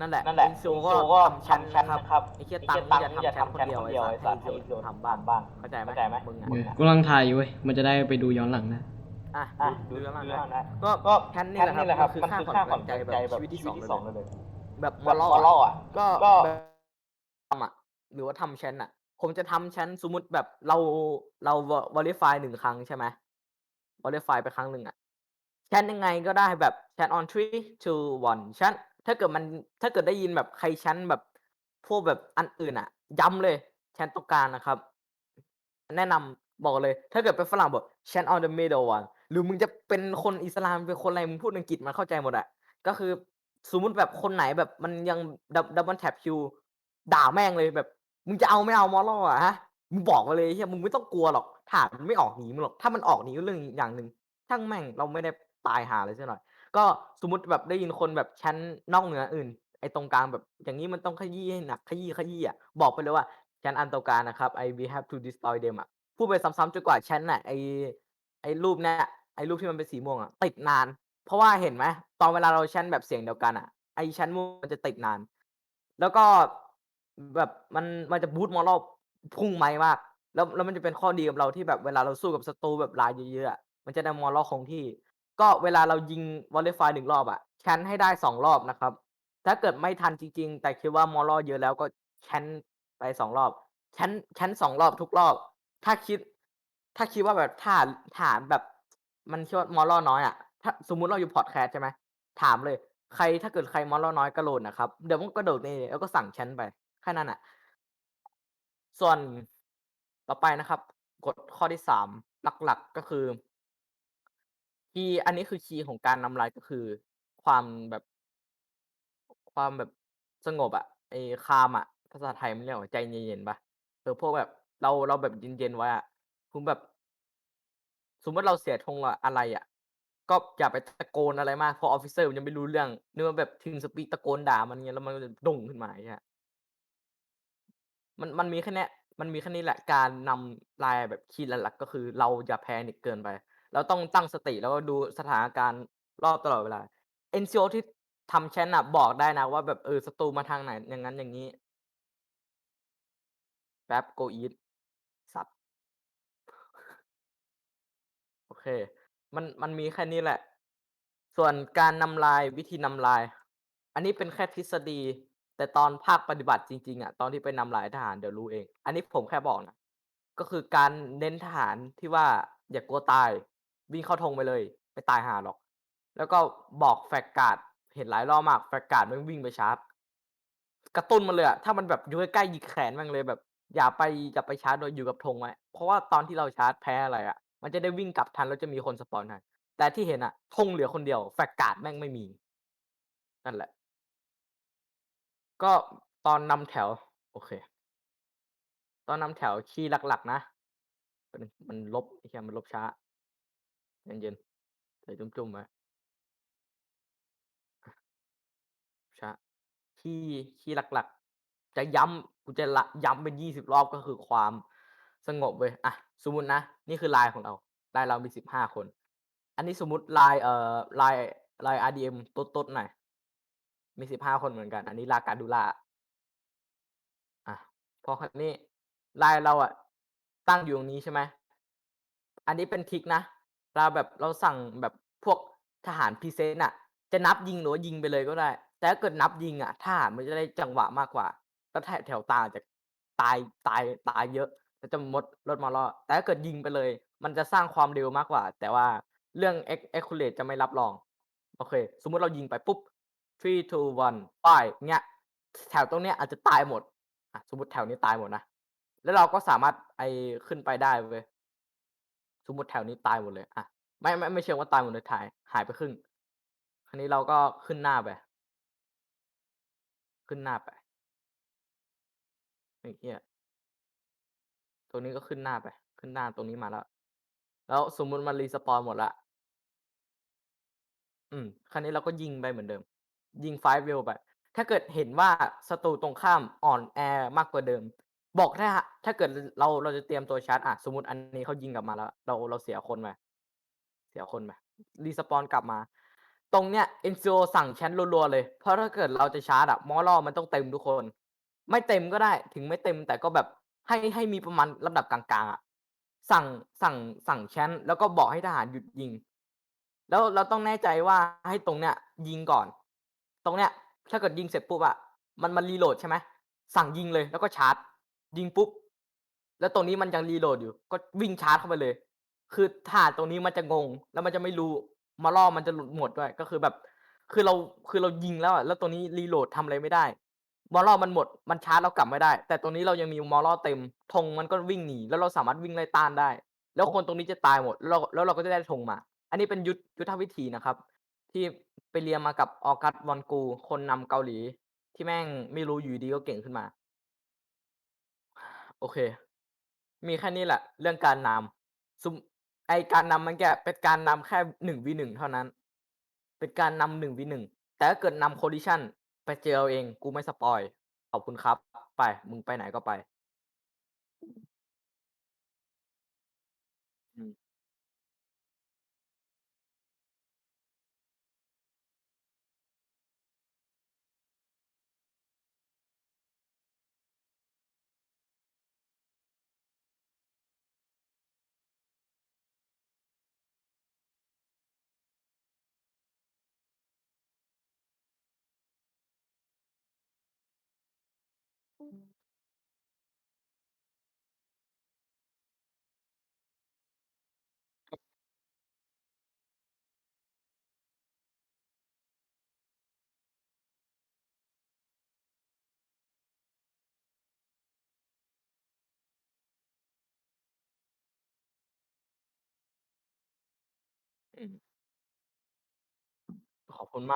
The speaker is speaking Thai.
นั่นแหละนั่นแหละเอ็นโซก็ก็ทำชั้นทำชั้นนะนะคครัรับบไอ้เหี้ยไอ้ตังเหี้ยค์ตังค์นี่นี่จะจะทำชั้นทำคนชั้นเดียวคนไอ้เดียวสัไอ้ตว์สัให้ตว์โยให้นโยนทำบ้างทำบ้างเข้าใจไหมเข้าใจไหมมึงอะมึงเออกูกำลังถ่ายอยู่เว้ยมันจะได้ไปดูย้อนหลังนะอะอะดูดูดูเรื่แล้อวงนะนะก็ก็ชั้นนี่ชั้นแหละครับนี่แหละครับคือมันค่าคือผ่อนค่าผ่อนใจใจแบแบบบชีวิตที่ชีสวิองตที่เลสองยเลยแบบมแบอบลมอลล์ล์อะอะก็ก็ทำอะหรือว่าทำชั้นอะผมจะทำชั้นสมมติแบบเราเรา verify หนึ่งครั้งใช่ไหม verify ไปครั้งหนึ่งอะชั้นยังไงก็ได้แบบชั้น on three two one ชั้น ถ้าเกิดมันถ้าเกิดได้ยินแบบใครชั้นแบบพวกแบบอันอื่นอะ ย้ำเลย ชั้นตรงกลางนะครับ แนะนำบอกเลย ถ้าเกิดเป็นฝรั่งบอก ชั้น on the middle one หรือมึงจะเป็นคนอิสลามเป็นคนอะไรมึงพูดอังกฤษมันเข้าใจหมดอะก็คือสมมติแบบคนไหนแบบมันยังดับเบิลแท็บคิวด่าแม่งเลยแบบ มึงจะเอาไม่เอามอลล์อะฮะมึงบอกมาเลยเฮียมึงไม่ต้องกลัวหรอกถามมันไม่ออกหนีมึงหรอกถ้ามันออกหนีก็เรื่องอย่างหนึ่งช่างแม่งเราไม่ได้ตายหาเลยซะหน่อย ก็สมมติแบบได้ยินคนแบบชั้นนอกเหนืออื่น ไอ้ตรงกลางแบบอย่างนี้มันต้องขยี้ให้หนักขยี้ขยี้อะบอกไปเลยว่าชั้นอันตรงกลางนะครับ I we have to destroy them อะพูดไปซ้ำๆจนกว่าชั้นน่ะไอ้ไอ้รูปเนี้ยไอ้รูปที่มันเป็นสีม่วงอะติดนาน เพราะว่าเห็นไหมตอนเวลาเราชั้นแบบเสียงเดียวกันอะไอ้ชั้นม่วงมันจะติดนาน แล้วก็แบบมันมันจะบูตมอลล์พุ่งไหมมากแล้วแล้วมันจะเป็นข้อดีกับเราที่แบบเวลาเราสู้กับศัตรูแบบรายเยอะๆอะมันจะได้มอลล์คงที่ ก็เวลาเรายิงวอลเลย์ไฟหนึ่งรอบอะแชนให้ได้สองรอบนะครับ ถ้าเกิดไม่ทันจริง ๆ แต่คิดว่ามอลล์เยอะแล้วก็แชนไปสองรอบแชนแชนสองรอบทุกรอบ ถ้าคิด ถ้าคิดว่าแบบฐานฐานแบบ มันคิดว่ามอลล์น้อยอะถ้าสมมุติเราอยู่พอดแคสใช่ไหมถามเลย ใครถ้าเกิดใครมอลล์น้อยกระโดดนะครับเดี๋ยวมันกระโดดนี่แล้วก็สั่งแชนไปแค่นั้นอะส่วนต่อไปนะครับกฎข้อที่สามหลักๆก็คือ คีย์อันนี้คือคีย์ของการนำลายก็คือความแบบ ความแบบสงบอะไอ้ calm อะภาษาไทยมันเรียกว่าใจเย็นๆปล่าเออพวกแบบเราเราแบบเย็นๆไว้อะคือแบบ สมมติเราเสียธงอะอะไรอะก็อย่าไปตะโกนอะไรมากเพราะ officer มันยังไม่รู้เรื่องนึกว่าแบบ team speak ตะโกนด่ามันเงี้ยแล้วมันก็จะโด่งขึ้นมาอย่างเงี้ยมันมันมีแค่เนี้ยมันมีแค่นี้แหละการนำลายแบบคีย์หลักๆก็คือ เราอย่า panic เกินไป เราต้องตั้งสติแล้วก็ดูสถานการณ์รอบตลอดเวลา NCO ที่ทำแชตน่ะบอกได้นะว่าแบบเออศัตรูมาทางไหน อย่างงั้นอย่างงี้แป๊บ go eat สัตว์โอเค มันมันมีแค่นี้แหละ ส่วนการนำลายวิธีนำลาย อันนี้เป็นแค่ทฤษฎี แต่ตอนภาคปฏิบัติจริงๆอะตอนที่ไปนำลายทหารเดี๋ยวรู้เอง อันนี้ผมแค่บอกนะก็คือการเน้นทหารที่ว่าอย่ากลัวตาย วิ่งเข้าธงไปเลยไม่ตายหาหรอก แล้วก็บอกแฟกการ์ดเห็นหลายรอบมากแฟกการ์ดแม่งวิ่งไปชาร์จกระตุ้นมันเลยอะถ้ามันแบบอยู่ใกล้ๆยิกแขนแม่งเลยแบบ อย่าไปอย่าไปชาร์จโดยอยู่กับธงไว้เพราะว่าตอนที่เราชาร์จแพ้อะไรอะมันจะได้วิ่งกลับทันแล้วจะมีคนสปอนให้แต่ที่เห็นอะธงเหลือคนเดียว แฟกการ์ดแม่งไม่มี นั่นแหละ ก็ตอนนำแถว โอเค ตอนนำแถวคีย์หลักๆ นะมันมันลบไอ้เหี้ยมันลบช้า เย็นๆใส่จุ้มๆไว้ช้าคีย์คีย์หลักๆ จะย้ำกูจะละย้ำเป็น20รอบก็คือความสงบเว้ยอะสมมตินะ นี่คือ line ของเรา line เรามี15คน อันนี้สมมติ line เอ่อ line line RDM ตุ๊ดๆหน่อยมี15คนเหมือนกัน อันนี้ Lagardula อะพอคราวนี้ line เราอะตั้งอยู่ตรงนี้ใช่ไหมอันนี้เป็นทริกนะ เวลาแบบเราสั่งแบบพวกทหารพรีเซนต์อะจะนับยิงหรือว่ายิงไปเลยก็ได้ แต่ถ้าเกิดนับยิงอะทหารมันจะได้จังหวะมากกว่าแล้วแถแถวตาจะตายตายตายเยอะแล้วจะมดลด moral แต่ถ้าเกิดยิงไปเลย มันจะสร้างความเร็วมากกว่า แต่ว่าเรื่อง ac accurate จะไม่รับรอง โอเค สมมุติเรายิงไปปุ๊บ three two one ไปเงี้ย แถวตรงเนี้ยอาจจะตายหมดอะสมมติแถวนี้ตายหมดนะ แล้วเราก็สามารถไอขึ้นไปได้เว้ย สมมติแถวนี้ตายหมดเลย อะ ไม่ไม่ไม่เชิงว่าตายหมดเลยถ่าย หายไปครึ่งคราวนี้เราก็ขึ้นหน้าไป ขึ้นหน้าไปไอ้เหี้ยตรงนี้ก็ขึ้นหน้าไป ขึ้นหน้าตรงนี้มาแล้ว แล้วสมมุติมัน respawn หมดล้วอืม คราวนี้เราก็ยิงไปเหมือนเดิม ยิง Five Well ไป ถ้าเกิดเห็นว่าศัตรูตรงข้ามอ่อนแอมากกว่าเดิม บอกถ้าถ้าเกิดเราเราจะเตรียมตัวชาร์จอะสมมติอันนี้เขายิงกลับมาแล้ว เราเราเสียคนไปเสียคนไป respawn กลับมา ตรงเนี้ย NCO สั่งแชตรัวๆเลย เพราะถ้าเกิดเราจะชาร์จอะ Moral มันต้องเต็มทุกคน ไม่เต็มก็ได้ถึงไม่เต็มแต่ก็แบบให้ให้มีประมาณลำดับกลางๆอะสั่งสั่งสั่งแชตแล้วก็บอกให้ทหารหยุดยิง แล้วเราต้องแน่ใจว่าให้ตรงเนี้ย ยิงก่อน ตรงเนี้ย ถ้าเกิดยิงเสร็จปุ๊บอะมันมัน reload ใช่ไหมสั่งยิงเลยแล้วก็ชาร์จ ยิงปุ๊บ แล้วตรงนี้มันยัง reload อยู่ ก็วิ่งชาร์จเข้าไปเลย คือทหารตรงนี้มันจะงง แล้วมันจะไม่รู้ Moral มันจะหลุดหมดด้วย ก็คือแบบ คือเราคือเรายิงแล้วอะแล้วตรงนี้ reload ทำอะไรไม่ได้ Moral มันหมด มันชาร์จเรากลับไม่ได้ แต่ตรงนี้เรายังมี Moral เต็ม ธงมันก็วิ่งหนี แล้วเราสามารถวิ่งไล่ต้านได้ แล้วคนตรงนี้จะตายหมด แล้วเราแล้วเราก็จะได้ธงมา อันนี้เป็นยุทธยุทธวิธีนะครับ ที่ไปเรียนมากับ August Won Gu คนนำเกาหลี ที่แม่งไม่รู้อยู่ดีก็เก่งขึ้นมา โอเค มีแค่นี้แหละ เรื่องการนำซุมไอการนำมันแกเป็นการนำแค่หนึ่งวีหนึ่งเท่านั้น เป็นการนำหนึ่งวีหนึ่งแต่ถ้าเกิดนำ Coalition ไปเจอเอาเอง กูไม่สปอย ขอบคุณครับ ไป มึงไปไหนก็ไป อืม ขอบคุณมาก